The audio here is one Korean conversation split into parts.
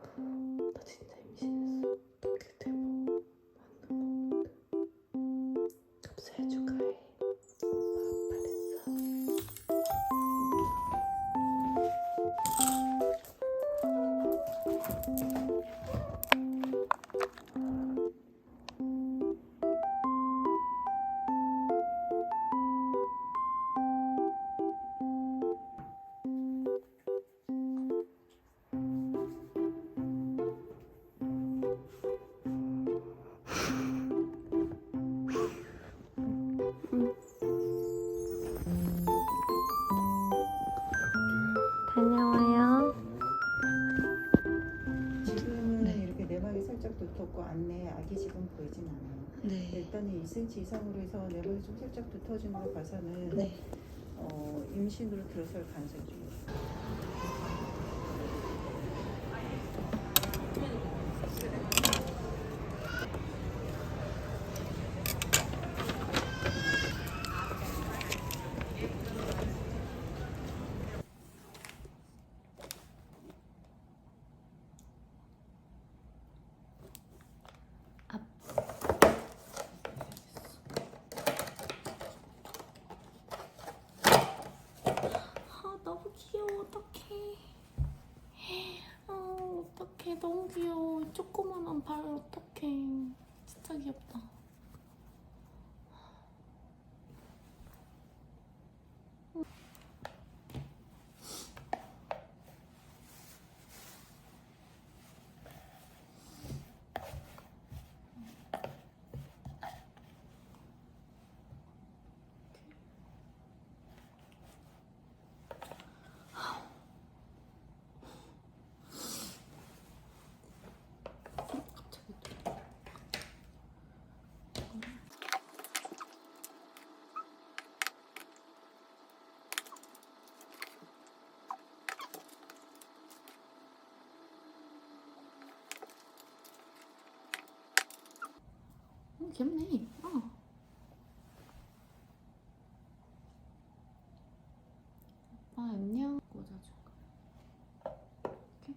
나 진짜 임신했어. 두텁고 안내 아기 지금 보이진 않아요. 네. 일단 2cm 이상으로 해서 내막이 좀 살짝 두터워지는 걸 봐서는 네. 어, 임신으로 들어설 가능성이 좀 있어요. 아 너무 귀여워 어떡해 아 어떡해 너무 귀여워. 이 조그만한 발 어떡해. 진짜 귀엽다 귀엽네. 어. 오빠 안녕. 꽂아줘. 이렇게.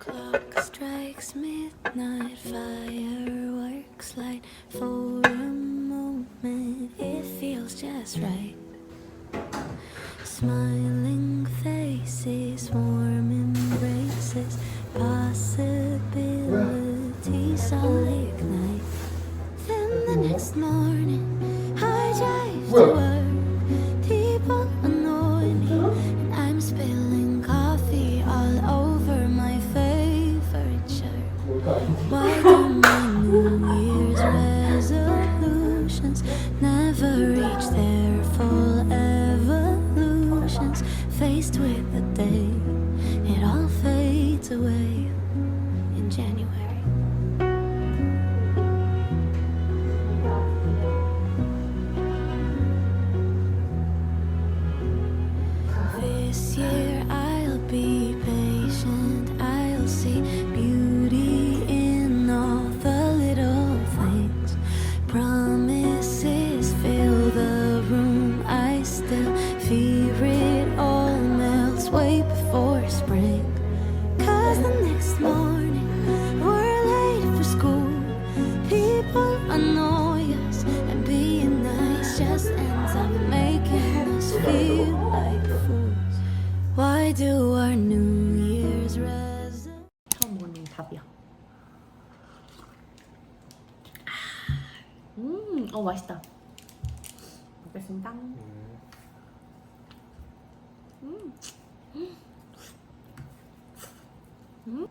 Clock strikes midnight, fireworks light for a moment. It feels just right. Smiling faces, warm embraces, possibilities all ignite. Then the next morning, I drive to work. Faced with the day, it all fades away in January. Why do our New Year's resolutions? 처음 먹는 밥이야. 음, 어 맛있다. 먹겠습니다. 음. 음.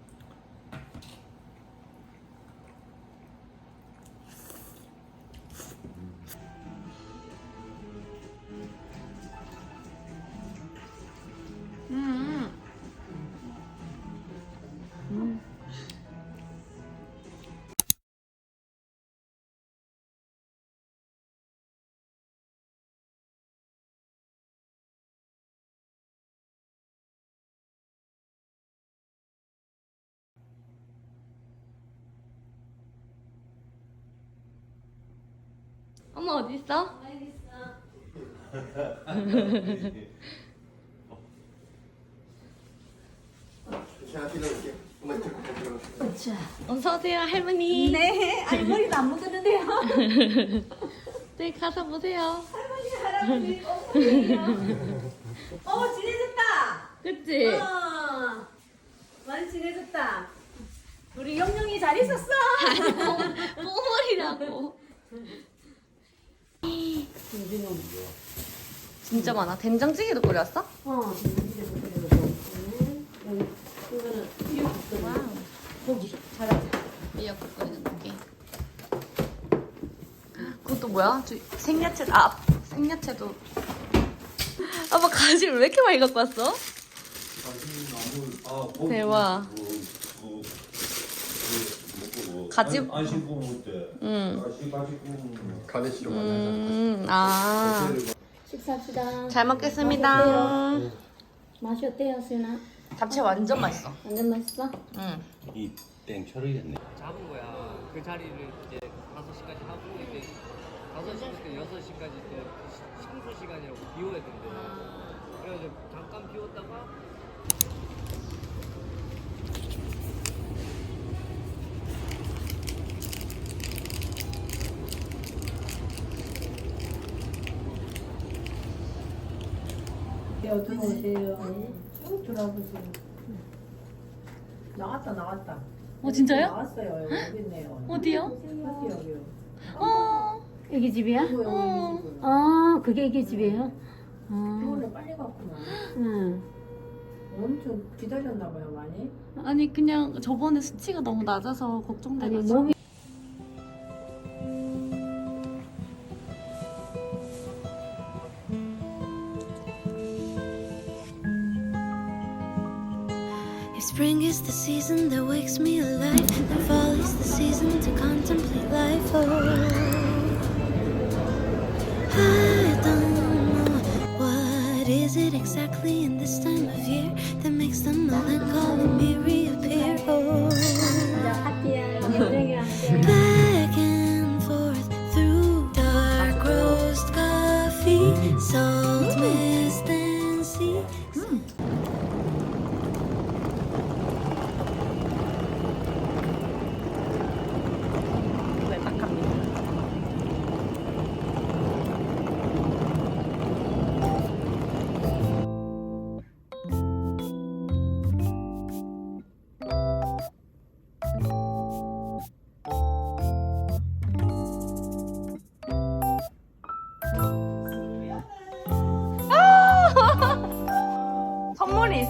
엄마 어디 있어? 제가. 엄마 이쪽 들어가세요. 어서 오세요 할머니. 네, 아니 머리도 안 묶었는데요. 네 가서 보세요. 할아버지, 어머니야. 어, 지내졌다. 그치? 어, 많이 지내졌다. 우리 영영이 잘 있었어? 뽀물이라고. 진짜 많아. 된장찌개도 끓였어? 어, 이거는 미역국 와우. 고기 잘하지. 미역국 끓이는 고기. 그것도 뭐야? 저 생야채 아 생야채도. 아빠 가지를 왜 이렇게 많이 갖고 왔어? 대박. 가지- 안 신고 먹을 때. 응. 가시 가지 구우면 가네시로 만나자. 음, 아. 식사합시다. 잘 먹겠습니다. 맛이 어때요, 수연아? 잡채 완전 맛있어. 완전 맛있어? 응. 이 땡처리겠네. 잡은 거야. 그 자리를 이제 5시까지 하고 이제 5시부터 6시까지 또 시- 청소 시간이라고 비워야 된대. 그래가지고 잠깐 비웠다 가 들어오세요. 쭉 들어보세요. 나왔다 나왔다. 어 진짜요? 나왔어요. 여기 있네요. 어디요? 여기. 어. 애기 집이야? 이거 어. 여기. 아, 그게 애기 집이에요? 아, 이걸로 빨리 갔구나. 응. 엄청 기다렸나 봐요 많이. 아니 그냥 저번에 수치가 너무 낮아서 아니, 걱정돼가지고. 몸이 spring is the season that wakes me alive, and fall is the season to contemplate life. Oh, I don't know what is it exactly in this time of year that makes the melancholy me reappear. Oh,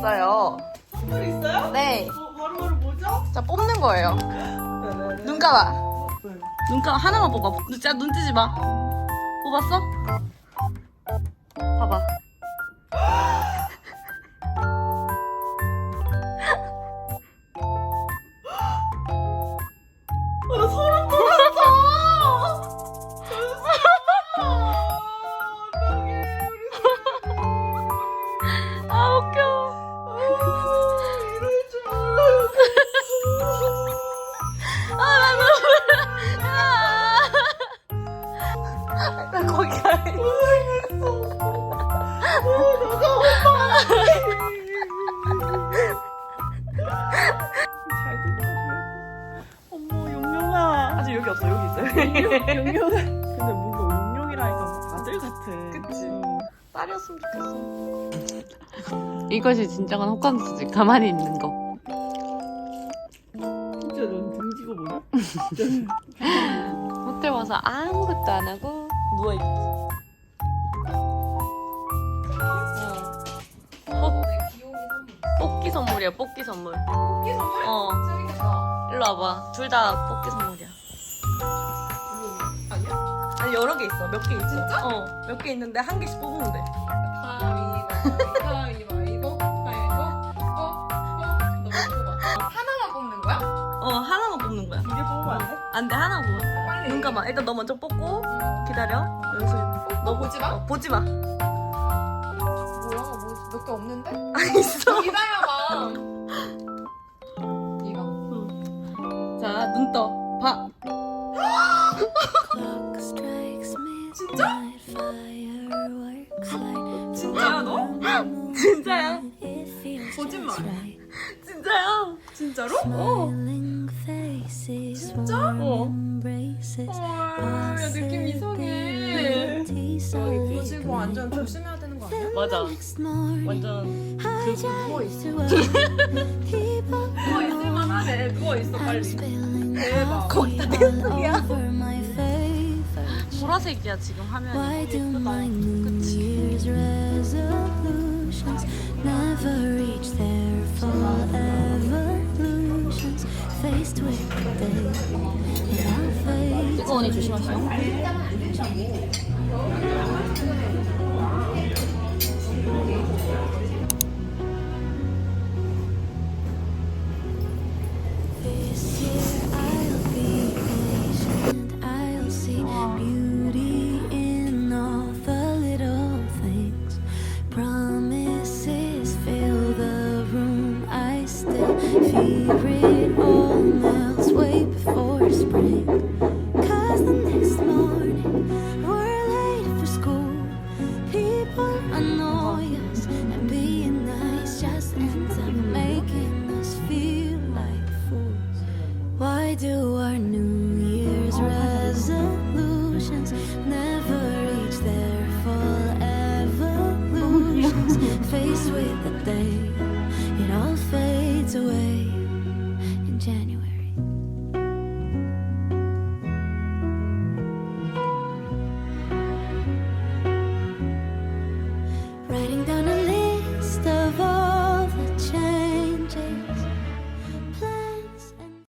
있어요. 선물 있어요? 네. 뭐, 바로 바로 뭐죠? 자 뽑는 거예요. 눈 감아. 눈 감아 하나만 뽑아. 진짜 눈 뜨지 마. 뽑았어? 봐봐. 여기 없어 여기 있어요. 용용아. 근데 뭔가 용용이라니까 뭐 아들 같아. 그치. 딸이었으면 좋겠어. 이것이 진정한 호캉스지. 가만히 있는 거. 진짜 넌 등지고 뭐냐? 호텔 와서 아무것도 안 하고 누워 있고. 뽑기 선물이야, 뽑기 선물. 뽑기 선물? 어. 일로 와봐. 둘 다 뽑기 선물이야. 여러 개 있어. 몇 개 있어. 진짜? 어. 몇 개 있는데 한 개씩 뽑으면 돼. 어 하나만 뽑는 거야. 이게 뽑으면 안 돼? 안 돼 하나 뽑아. 눈 감아. 일단 너 먼저 뽑고 기다려. 여기서 너 보지 마. 어, 보지 마. 뭐야? 몇개 없는데? 아 있어. 기다려봐. 이거? 자, 눈 떠. 봐. 진짜? 진짜야 너? 진짜야? 거짓말. 진짜야? 진짜로? 어. 진짜? 어. 헐, 느낌 이상해. 이거 지금 완전 조심해야 되는 거 아니야? 맞아. 완전 그 누워 있어. 누워 있을만 하네. 누워 있어 빨리. 대박. 거기다 내 소리야. 보라색이야 지금 화면이. Why do my New Year's resolutions never reach their full evolutions? Faced with the day that I'll face. 뜨거우니 조심하세요. that